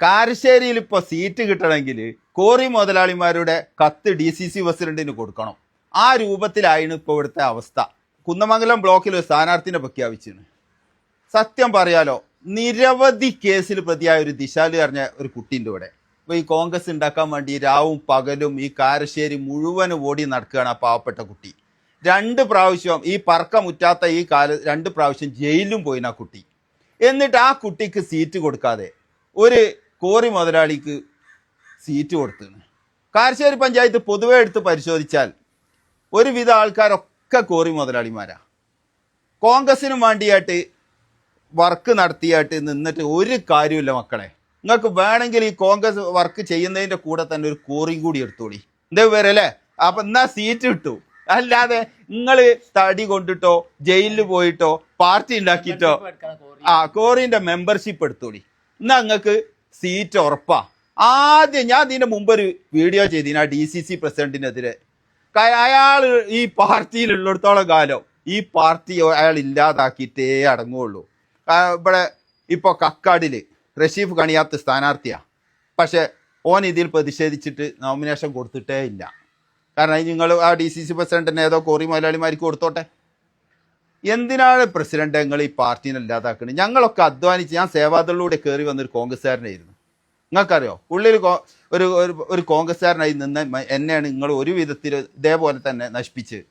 കാരശ്ശേരിയിൽ ഇപ്പോൾ സീറ്റ് കിട്ടണമെങ്കിൽ കോറി മുതലാളിമാരുടെ കത്ത് ഡി സി സി പ്രസിഡന്റിന് കൊടുക്കണം. ആ രൂപത്തിലായിരുന്നു ഇപ്പോൾ ഇവിടുത്തെ അവസ്ഥ. കുന്നമംഗലം ബ്ലോക്കിൽ ഒരു സ്ഥാനാർത്ഥിനെ പ്രഖ്യാപിച്ചിരുന്നു. സത്യം പറയാലോ നിരവധി കേസിൽ പ്രതിയായ ഒരു ദിശാലി അറിഞ്ഞ ഒരു കുട്ടിന്റെ ഇവിടെ. അപ്പോൾ ഈ കോൺഗ്രസ് ഉണ്ടാക്കാൻ വേണ്ടി രാവും പകലും ഈ കാരശ്ശേരി മുഴുവൻ ഓടി നടക്കുകയാണ് ആ പാവപ്പെട്ട കുട്ടി. രണ്ട് പ്രാവശ്യം ഈ പറക്കമുറ്റാത്ത ഈ കാല രണ്ട് പ്രാവശ്യം ജയിലിലും പോയിന് ആ കുട്ടി. എന്നിട്ട് ആ കുട്ടിക്ക് സീറ്റ് കൊടുക്കാതെ ഒരു കോറി മുതലാളിക്ക് സീറ്റ് കൊടുത്തിന് കാരശ്ശേരി പഞ്ചായത്ത് പൊതുവെ എടുത്ത് പരിശോധിച്ചാൽ ഒരുവിധ ആൾക്കാരൊക്കെ കോറി മുതലാളിമാരാ. കോൺഗ്രസിനും വേണ്ടിയായിട്ട് വർക്ക് നടത്തിയായിട്ട് നിന്നിട്ട് ഒരു കാര്യമില്ല മക്കളെ. നിങ്ങൾക്ക് വേണമെങ്കിൽ ഈ കോൺഗ്രസ് വർക്ക് ചെയ്യുന്നതിന്റെ കൂടെ തന്നെ ഒരു കോറിയും കൂടി എടുത്തോളി. എന്താ പേരല്ലേ അപ്പം എന്നാ സീറ്റ് കിട്ടൂ? അല്ലാതെ നിങ്ങൾ തടി കൊണ്ടിട്ടോ ജയിലിൽ പോയിട്ടോ പാർട്ടി ഉണ്ടാക്കിയിട്ടോ ആ കോറിന്റെ മെമ്പർഷിപ്പ് എടുത്തോളി. എന്നാ നിങ്ങൾക്ക് സീറ്റ് ഉറപ്പാ. ആദ്യം ഞാൻ ഇതിന്റെ മുമ്പ് ഒരു വീഡിയോ ചെയ്തിന് ആ ഡി സി സി പ്രസിഡന്റിനെതിരെ. അയാൾ ഈ പാർട്ടിയിലുള്ളിടത്തോളം കാലം ഈ പാർട്ടി അയാൾ ഇല്ലാതാക്കിയിട്ടേ അടങ്ങുള്ളൂ. ഇവിടെ ഇപ്പോൾ കക്കാടിൽ റഷീഫ് കണിയാത്ത് സ്ഥാനാർത്ഥിയാ. പക്ഷെ ഓൻ ഇതിൽ പ്രതിഷേധിച്ചിട്ട് നോമിനേഷൻ കൊടുത്തിട്ടേ ഇല്ല. കാരണം നിങ്ങൾ ആ ഡി സി സി പ്രസിഡന്റിന് ഏതോ കോറി മുതലാളിമാർക്ക് കൊടുത്തോട്ടെ? എന്തിനാണ് പ്രസിഡന്റ് ഞങ്ങൾ ഈ പാർട്ടീനെ ഇല്ലാതാക്കുന്നത് ഞങ്ങളൊക്കെ അധ്വാനിച്ച് ഞാൻ സേവാദളിലൂടെ കയറി വന്നൊരു കോൺഗ്രസ്സുകാരനായിരുന്നു. നിങ്ങൾക്കറിയോ? ഉള്ളിൽ ഒരു ഒരു കോൺഗ്രസ്സുകാരനായി നിന്ന് എന്നെയാണ് നിങ്ങൾ ഒരു വിധത്തിൽ ഇതേപോലെ തന്നെ നശിപ്പിച്ച്.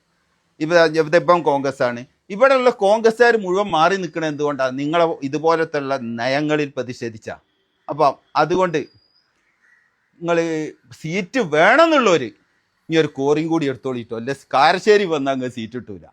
ഇപ്പം ഇപ്പം കോൺഗ്രസ് ആണ് ഇവിടെയുള്ള കോൺഗ്രസ്സുകാർ മുഴുവൻ മാറി നിൽക്കണ എന്തുകൊണ്ടാണ്? നിങ്ങളെ ഇതുപോലത്തെ നയങ്ങളിൽ പ്രതിഷേധിച്ച. അപ്പം അതുകൊണ്ട് നിങ്ങൾ സീറ്റ് വേണമെന്നുള്ളവർ ഇനി ഒരു കോറിയും കൂടി എടുത്തോളിട്ടോ. അല്ലെ കാരശ്ശേരി വന്നാൽ അങ്ങ് സീറ്റ് കിട്ടൂല.